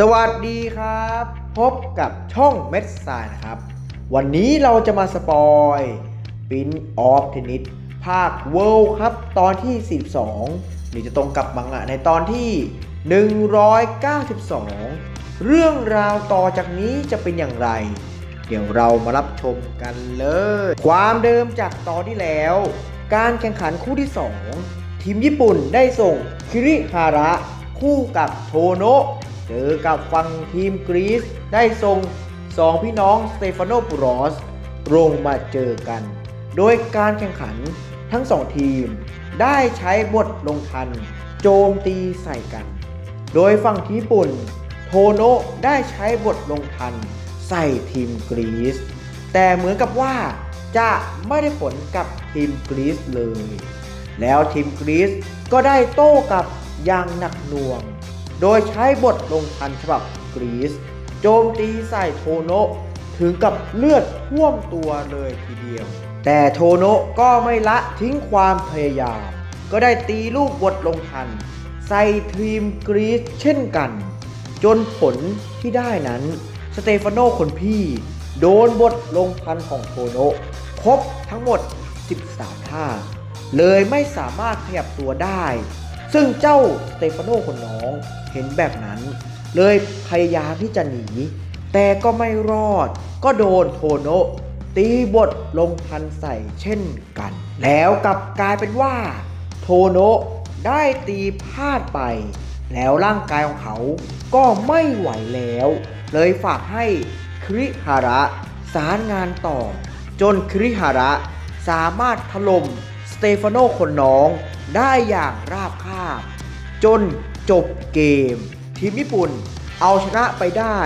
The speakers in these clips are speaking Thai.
สวัสดีครับ พบกับช่องเม็ดสายนะครับ วันนี้เราจะมาสปอยปินออฟเทนนิสภาคเวิลด์ครับ ตอนที่ 42 หรือจะตรงกับมังงะในตอนที่ 192 เรื่องราวต่อจากนี้จะเป็นอย่างไร เดี๋ยวเรามารับชมกันเลย ความเดิมจากตอนที่แล้ว การแข่งขันคู่ที่ 2 ทีมญี่ปุ่นได้ส่งคิริฮาระ คู่กับโทโนะ เจอกับฝั่งทีมกรีซได้ส่งสองพี่น้องสเตฟานโนปูรอสลงมาเจอกัน โดยการแข่งขันทั้งสองทีม ได้ใช้บทลงทัน โจมตีใส่กัน โดยฝั่งทีมญี่ปุ่น โทโนะได้ใช้บทลงทัน ใส่ทีมกรีซแต่เหมือนกับว่าจะไม่ได้ผลกับทีมกรีซเลย แล้วทีมกรีซก็ได้โต้กับอย่างหนักหน่วง โดยใช้บทลงทันฉบับกรีซโจมตีใส่โทโนะถึงกับเลือดท่วมตัวเลยทีเดียว แต่โทโนะก็ไม่ละทิ้งความพยายาม ก็ได้ตีลูกบทลงทัน ใส่ทีมกรีซเช่นกัน จนผลที่ได้นั้น สเตฟานโนคนพี่ โดนบทลงทันของโทโนะครบทั้งหมด 13 ท่า เลยไม่สามารถขยับตัวได้ ซึ่งเจ้าสเตฟานโนคนน้อง เห็นแบบนั้น เลยพยายามที่จะหนี แต่ก็ไม่รอด ก็โดนโทโนตีบทลงทันใส่เช่นกัน แล้วกลับกลายเป็นว่า โทโนได้ตีพลาดไป แล้วร่างกายของเขาก็ไม่ไหวแล้ว เลยฝากให้คริฮาระสารงานต่อ จนคริฮาระสามารถถล่มสเตฟานโนคนน้องได้อย่างราบคาบ จน จบเกม ทีมญี่ปุ่นเอาชนะไปได้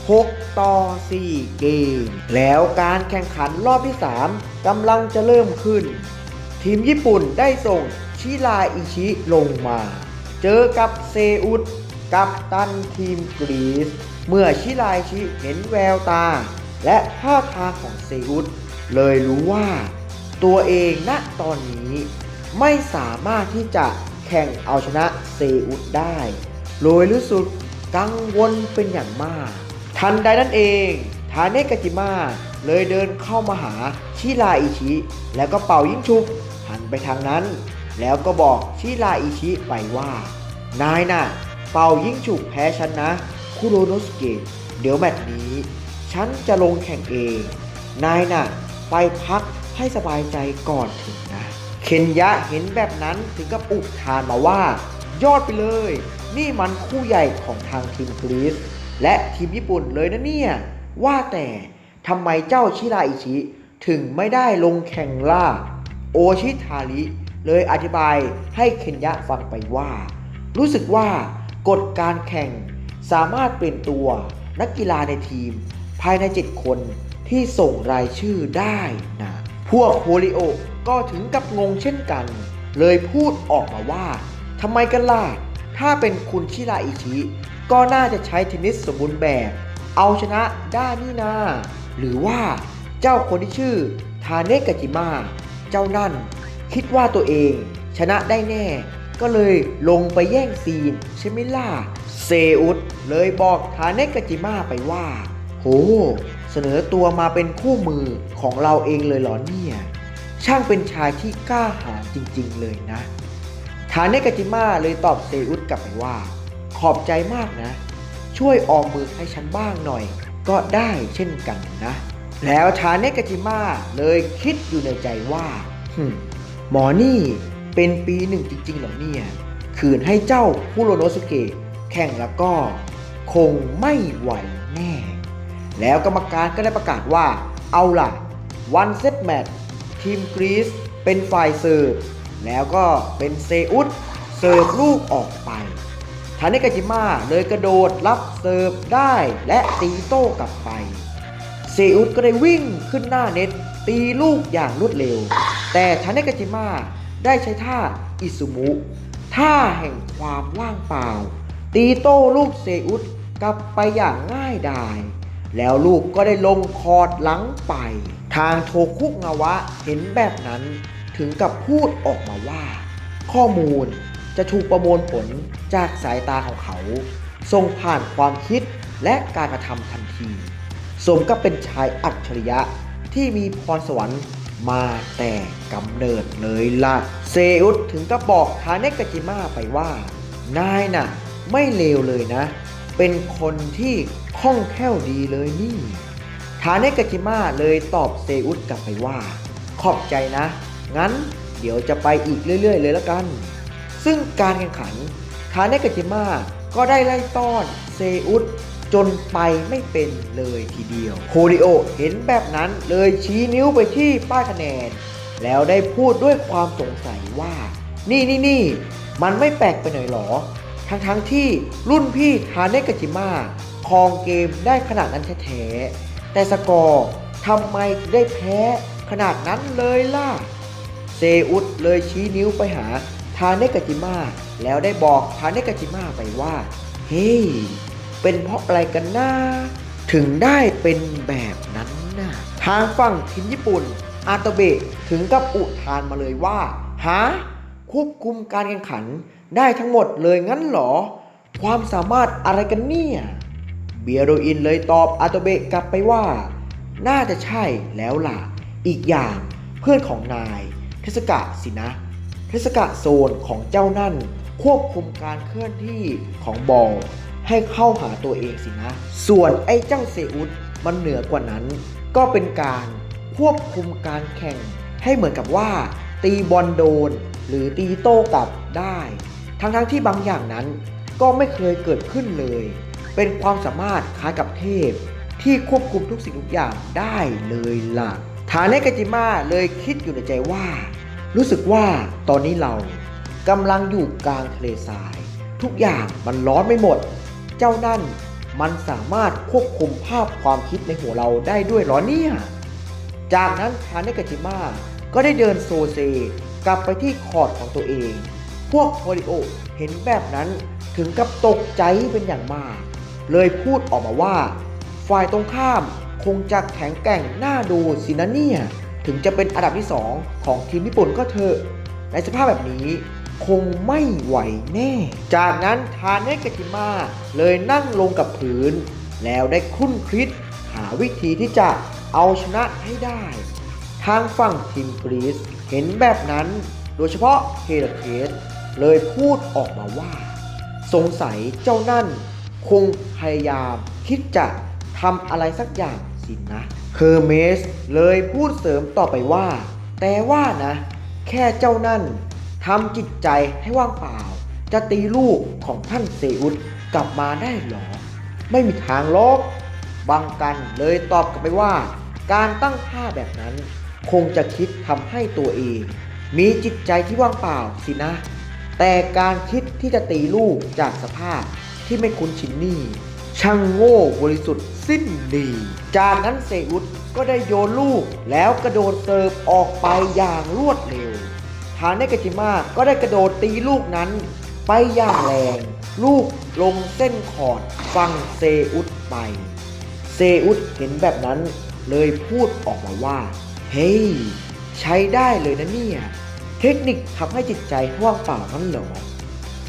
6 ต่อ 4 เกม แล้วการแข่งขันรอบที่ 3กำลังจะเริ่มขึ้น ทีมญี่ปุ่นได้ส่งชิราอิชิลงมา เจอกับเซอุสกับตันทีมกรีซ เมื่อชิราอิชิเห็นแววตา และท่าทางของเซอุสเลยรู้ว่า ตัวเองณตอนนี้ไม่สามารถที่จะ แข่งเอาชนะเซอุสได้เลยรู้สึกกังวลเป็นอย่างมาก ทันใดนั้นเองทาเนกาจิมะเลยเดินเข้ามาหาชิราอิชิ แล้วก็เป่ายิงชุบหันไปทางนั้น แล้วก็บอกชิราอิชิไปว่า นายน่ะ เป่ายิงฉุบแพ้ฉันนะ คุโรโนสเกะเดี๋ยวแมตช์นี้ ฉันจะลงแข่งเอง นายน่ะ ไปพักให้สบายใจก่อนถึงนะ เคนยะเห็นแบบนั้นถึงกับอุทานมาว่า ยอดไปเลย นี่มันคู่ใหญ่ของทางทีมกรีซและทีมญี่ปุ่นเลยนะเนี่ย ว่าแต่ทำไมเจ้าชิราอิชิถึงไม่ได้ลงแข่งล่า โอชิทาริ เลยอธิบายให้เคนยะฟังไปว่า รู้สึกว่ากฎการแข่งสามารถเปลี่ยนตัวนักกีฬาในทีม ภายใน 7 คนที่ส่งรายชื่อได้นะ พวกโฮลิโอ ก็ถึงกับงงเช่นกัน เลยพูดออกมาว่าทำไมกันล่ะ ถ้าเป็นคุณชิราอิชิก็น่าจะใช้เทนนิสสมบูรณ์แบบ เอาชนะได้นี่นา หรือว่าเจ้าคนที่ชื่อทาเนกาจิมะเจ้านั่น คิดว่าตัวเองชนะได้แน่ ก็เลยลงไปแย่งซีนใช่ไหมล่ะ เซอุสเลยบอกทาเนกาจิมะไปว่า โห เสนอตัวมาเป็นคู่มือของเราเองเลยเหรอเนี่ย ช่างเป็นชายที่กล้าหาญจริงๆเลยนะทาเนกาจิมะเลยตอบเซอุสกลับไปว่า ขอบใจมากนะ ช่วยออมมือให้ฉันบ้างหน่อย ก็ได้เช่นกันนะ แล้วทาเนกาจิมะเลยคิดอยู่ในใจว่าหึมหมอนี่เป็นปีหนึ่งจริงๆหรอเนี่ยคืนให้เจ้าคุโรโนสุเกะแข่งแล้วก็คงไม่ไหวแน่ แล้วกรรมการก็ได้ประกาศว่า เอาล่ะ วันเซตแมตช์ ทีมกรีซเป็นฝ่ายเสิร์ฟแล้วก็เป็นเซอุสเสิร์ฟลูกออกไปทาเนกาจิมะเลยกระโดดรับเสิร์ฟได้และตีโต้กลับไป เซอุสก็ได้วิ่งขึ้นหน้าเน็ตตีลูกอย่างรวดเร็ว แต่ทาเนกาจิมะได้ใช้ท่าอิซุมุ ท่าแห่งความว่างเปล่า ตีโต้ลูกเซอุสกลับไปอย่างง่ายดาย แล้วลูกก็ได้ลงคอร์ดหลังไป ทางโทคุงาวะเห็นแบบนั้นถึงกับพูดออกมาว่า ข้อมูลจะถูกประมวลผลจากสายตาของเขาส่งผ่านความคิดและการกระทำทันที สมกับเป็นชายอัจฉริยะที่มีพรสวรรค์มาแต่กำเนิดเลยล่ะ เซอุสถึงกับบอกทาเนกาจิมะไปว่า นายน่ะ ไม่เลวเลยนะ เป็นคนที่คล่องแคล่วดีเลยนี่ทาเนกาจิมะเลยตอบเซอุสกลับไปว่า ขอบใจนะ งั้นเดี๋ยวจะไปอีกเรื่อย ๆ เลยละกัน ซึ่งการแข่งขันทาเนกาจิมะก็ได้ไล่ต้อนเซอุสจนไปไม่เป็นเลยทีเดียว โคริโอเห็นแบบนั้นเลยชี้นิ้วไปที่ป้ายคะแนน แล้วได้พูดด้วยความสงสัยว่า นี่นี่นี่มันไม่แปลกไปหน่อยหรอ ทั้งๆที่รุ่นพี่ทาเนกาจิมะครองเกมได้ขนาดนั้นแท้ๆแต่สกอร์ทำไมได้แพ้ขนาดนั้นเลยล่ะ เซอุสเลยชี้นิ้วไปหาทาเนกาจิมะแล้วได้บอกทาเนกาจิมะไปว่า เฮ้ยเป็นเพราะอะไรกันนะถึงได้เป็นแบบนั้นนะทางฝั่งทีมญี่ปุ่น อาโตเบะถึงกับอุทานมาเลยว่าฮะควบคุมการแข่งขัน ได้ทั้งหมดเลยงั้นเหรอ ความสามารถอะไรกันเนี่ย เบียโรอินเลยตอบอาโตเบะกลับไปว่า น่าจะใช่แล้วล่ะ อีกอย่างเพื่อนของนาย เทสกะสินะ เทสกะโซนของเจ้านั่น ควบคุมการเคลื่อนที่ของบอลให้เข้าหาตัวเองสินะ ส่วนไอ้เจ้าเซอุสมันเหนือกว่านั้น ก็เป็นการควบคุมการแข่งให้เหมือนกับว่า ตีบอลโดน หรือตีโต้กลับได้ ทั้งๆที่บางอย่างนั้นก็ไม่เคยเกิดขึ้นเลย เป็นความสามารถคล้ายกับเทพ ที่ควบคุมทุกสิ่งทุกอย่างได้เลยล่ะทาเนกาจิมะเลยคิดอยู่ในใจว่า รู้สึกว่าตอนนี้เรากำลังอยู่กลางทะเลทราย ทุกอย่างมันร้อนไม่หมด เจ้านั่นมันสามารถควบคุมภาพความคิดในหัวเราได้ด้วยหรอเนี่ย จากนั้นทาเนกาจิมะก็ได้เดินโซเซกลับไปที่คอร์ดของตัวเอง พวกโคริโอเห็นแบบนั้นถึงกับตกใจเป็นอย่างมาก เลยพูดออกมาว่า ฝ่ายตรงข้ามคงจะแข็งแกร่งน่าดูสินะเนี่ย ถึงจะเป็นอันดับที่ 2 ของทีมญี่ปุ่นก็เถอะ ในสภาพแบบนี้คงไม่ไหวแน่ จากนั้นทาเนกาจิมะเลยนั่งลงกับพื้น แล้วได้ครุ่นคิด หาวิธีที่จะเอาชนะให้ได้ ทางฝั่งทีมกรีซเห็นแบบนั้น โดยเฉพาะเฮราเคส เลยพูดออกมาว่า สงสัยเจ้านั่น คงพยายามคิดจะทำอะไรสักอย่างสินนะเฮอร์เมสเลยพูดเสริมต่อไปว่า แต่ว่านะ แค่เจ้านั่นทำจิตใจให้ว่างเปล่า จะตีลูกของท่านเซอุสกลับมาได้หรอ ไม่มีทางหรอกบางกันเลยตอบกลับไปว่า การตั้งท่าแบบนั้น คงจะคิดทำให้ตัวเอง มีจิตใจที่ว่างเปล่าสินะ แต่การคิดที่จะตีลูกจากสภาพที่ไม่คุ้นชินนี่ช่างโง่บริสุทธิ์สิ้นดี จากนั้นเซอุสก็ได้โยนลูกแล้วกระโดดเสิร์ฟออกไปอย่างรวดเร็ว ทาเนกาจิมะก็ได้กระโดดตีลูกนั้น ไปอย่างแรง ลูกลงเส้นขอดฟังเซอุสไป เซอุสเห็นแบบนั้นเลยพูดออกมาว่า เฮ้ยใช้ได้เลยนะเนี่ย ทคนิคทำให้จิตใจว่างเปล่านั้นหรอ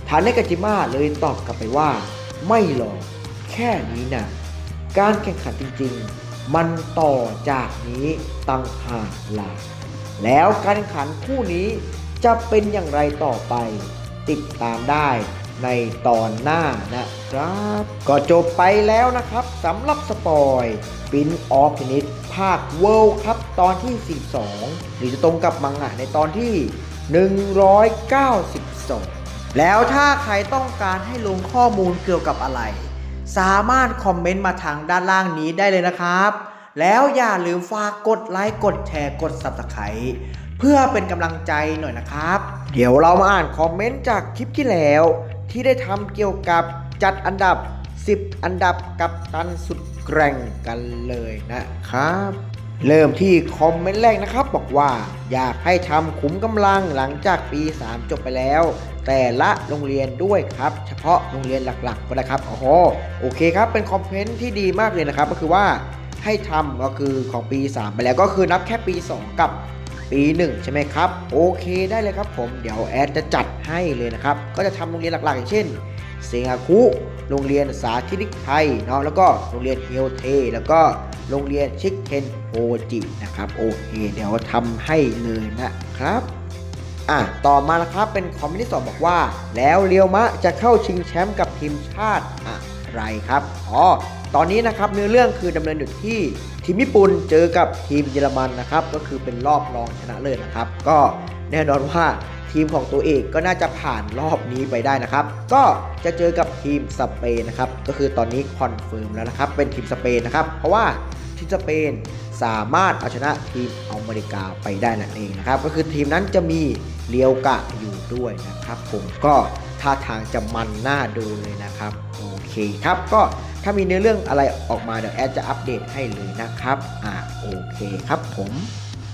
ทานเนกาจิมะเลยตอบกลับไปว่า ไม่หรอกแค่นี้นะการแข่งขันจริงๆ มันต่อจากนี้ตั้งหากล่ะแล้วการแข่งขันคู่นี้จะเป็นอย่างไรต่อไป ติดตามได้ในตอนหน้านะครับ ก็จบไปแล้วนะครับสำหรับสปอยปินออฟพินิตภาคเวิลด์ครับตอนที่ 42 หรือจะตรงกับมังงะในตอนที่ 192 แล้วถ้าใครต้องการให้ลงข้อมูลเกี่ยวกับอะไร สามารถคอมเมนต์มาทางด้านล่างนี้ได้เลยนะครับ แล้วอย่าลืมฝากกดไลค์กดแชร์กด Subscribe เพื่อเป็นกำลังใจหน่อยนะครับ เดี๋ยวเรามาอ่านคอมเมนต์จากคลิปที่แล้ว ที่ได้ทำเกี่ยวกับจัดอันดับ 10 อันดับกับตันสุดแกร่งกันเลยนะครับ เริ่มที่คอมเมนต์แรกนะครับ บอกว่า อยากให้ทำขุมกำลังหลังจากปี 3 จบไปแล้ว แต่ละโรงเรียนด้วยครับ เฉพาะโรงเรียนหลักๆก็ได้ครับโอ้โหโอเคครับเป็นคอมเมนต์ที่ดีมากเลยนะครับ ก็คือว่าให้ทำก็คือของปี 3 ไปแล้วก็คือนับแค่ปี 2 กับปี 1 ใช่ไหมครับ โอเคได้เลยครับผมเดี๋ยวแอดจะจัดให้เลยนะครับ ก็จะทำโรงเรียนหลักๆ อย่างเช่นเซงาคุโรงเรียนสาธิตไทยเนาะแล้วก็โรงเรียนเฮลเทแล้วก็ โรงเรียนชิคเทนโฮจินะครับโอเคเดี๋ยวทำให้เลยนะครับอะต่อมานะครับเป็นคอมเมนต์ที่สองบอกว่า แล้วเรียวมะจะเข้าชิงแชมป์กับทีมชาติอะไรครับอ๋อตอนนี้นะครับเนื้อเรื่องคือดำเนินอยู่ที่ทีมญี่ปุ่นเจอกับทีมเยอรมันนะครับ ก็คือเป็นรอบรองชนะเลิศนะครับ ก็แน่นอนว่า ทีมของตัวเอกก็น่าจะผ่านรอบนี้ไปได้นะครับ ก็จะเจอกับทีมสเปนนะครับ ก็คือตอนนี้คอนเฟิร์มแล้วนะครับ เป็นทีมสเปนนะครับ เพราะว่าทีมสเปนสามารถเอาชนะทีมอเมริกาไปได้นั่นเองนะครับ ก็คือทีมนั้นจะมีเลียวกะอยู่ด้วยนะครับผมก็ท่าทางจะมันน่าดูเลยนะครับโอเคครับก็ถ้ามีเนื้อเรื่องอะไรออกมาเดี๋ยวแอดจะอัปเดตให้เลยนะครับอ่าโอเคครับผม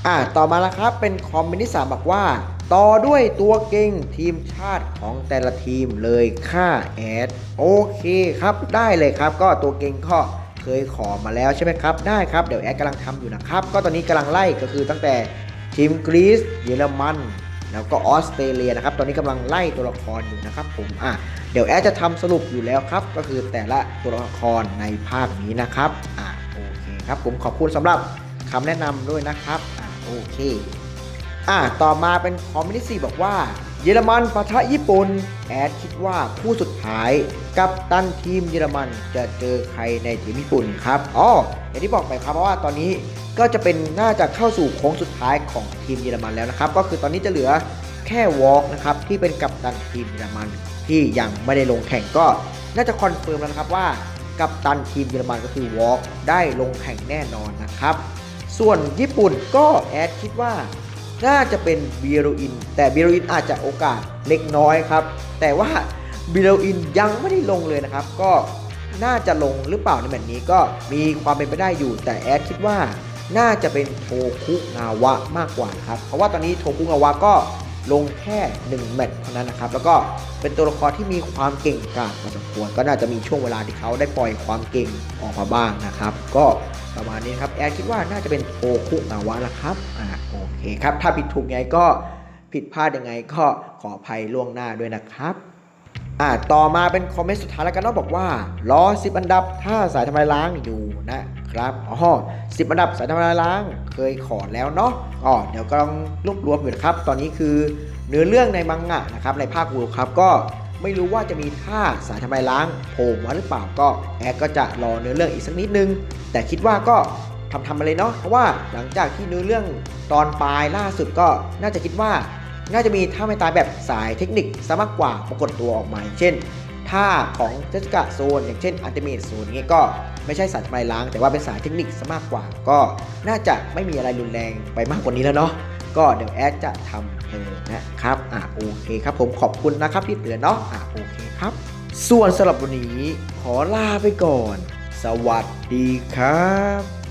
อ่าต่อมาแล้วครับเป็นคอมเมนต์ที่สามบอกว่า ต่อด้วยตัวเก่งทีมชาติของแต่ละทีมเลยค่าแอดโอเคครับได้เลยครับ ก็ตัวเก่งก็เคยขอมาแล้วใช่ไหมครับ ได้ครับเดี๋ยวแอดกำลังทำอยู่นะครับ ก็ตอนนี้กำลังไล่ก็คือตั้งแต่ทีมกรีซเยอรมันแล้วก็ออสเตรเลียนะครับ ตอนนี้กำลังไล่ตัวละครอยู่นะครับผม อะ เดี๋ยวแอดจะทำสรุปอยู่แล้วครับ ก็คือแต่ละตัวละครในภาคนี้นะครับ อะ โอเคครับ ผมขอบคุณสำหรับคำแนะนำด้วยนะครับ อะ โอเค อะต่อมาเป็นคอมเมนต์ที่4บอกว่า เยอรมันปะทะญี่ปุ่น แอดคิดว่าคู่สุดท้ายกับตันทีมเยอรมันจะเจอใครในทีมญี่ปุ่นครับอ๋ออย่างที่บอกไปครับเพราะว่าตอนนี้ก็จะเป็นน่าจะเข้าสู่โค้งสุดท้ายของทีมเยอรมันแล้วนะครับ ก็คือตอนนี้จะเหลือแค่วอล์กนะครับที่เป็นกัปตันทีมเยอรมันที่ยังไม่ได้ลงแข่งก็น่าจะคอนเฟิร์มแล้วนะครับว่ากัปตันทีมเยอรมันก็คือวอล์กได้ลงแข่งแน่นอนนะครับ ส่วนญี่ปุ่นก็แอดคิดว่า น่าจะเป็นเบียโรอิน แต่เบียโรอินอาจจะโอกาสเล็กน้อยครับ แต่ว่าเบียโรอินยังไม่ได้ลงเลยนะครับ ก็น่าจะลงหรือเปล่าในแมตช์นี้ก็มีความเป็นไปได้อยู่ แต่แอดคิดว่าน่าจะเป็นโทคุงาวะมากกว่าครับ เพราะว่าตอนนี้โทคุงาวะก็ลงแค่ 1 แมตช์เท่านั้นนะครับ แล้วก็เป็นตัวละครที่มีความเก่งกาจพอสมควร ก็น่าจะมีช่วงเวลาที่เขาได้ปล่อยความเก่งออกมาบ้างนะครับ ก็ประมาณนี้ครับ แอดคิดว่าน่าจะเป็นโทคุงาวะนะครับอ่าโอ เคครับ ถ้าผิดถูกไงก็ผิดพลาดยังไงก็ขออภัยล่วงหน้าด้วยนะครับอ่าต่อมาเป็นคอมเมนต์สุดท้ายแล้วกันเนาะบอกว่ารอ10 อันดับถ้าสายทำลายล้างอยู่นะครับอ๋อ10 อันดับสายทำลายล้างเคยขอแล้วเนาะอ๋อเดี๋ยวกำลังรวบรวมอยู่นะครับ ตอนนี้คือเนื้อเรื่องในมังงะนะครับในภาควูครับก็ไม่รู้ว่าจะมีท่าสายทำลายล้างโผล่มาหรือเปล่าก็แอดก็จะรอเนื้อเรื่องอีกสักนิดนึง แต่คิดว่าก็ ทำทำมาเลยเนาะเพราะว่าหลังจากที่เนื้อเรื่องตอนปลายล่าสุดก็น่าจะคิดว่า น่าจะมีท่าไม่ตายแบบสายเทคนิคซะมากกว่าปรากฏตัวออกมาเช่นท่าของเจสกาโซน อย่างเช่นอันเต e โซนนี้ยก็ไม่ใช่สายทำลายล้าง แต่ว่าเป็นสายเทคนิคซะมากกว่า ก็น่าจะไม่มีอะไรรุนแรงไปมากกว่านี้แล้วเนาะก็เดี๋ยวแอดจะทำเลยนะครับอะโอเคครับผมขอบคุณนะครับที่เตือนเนาะอะโอเคครับ ส่วนสำหรับวันนี้ขอลาไปก่อน สวัสดีครับ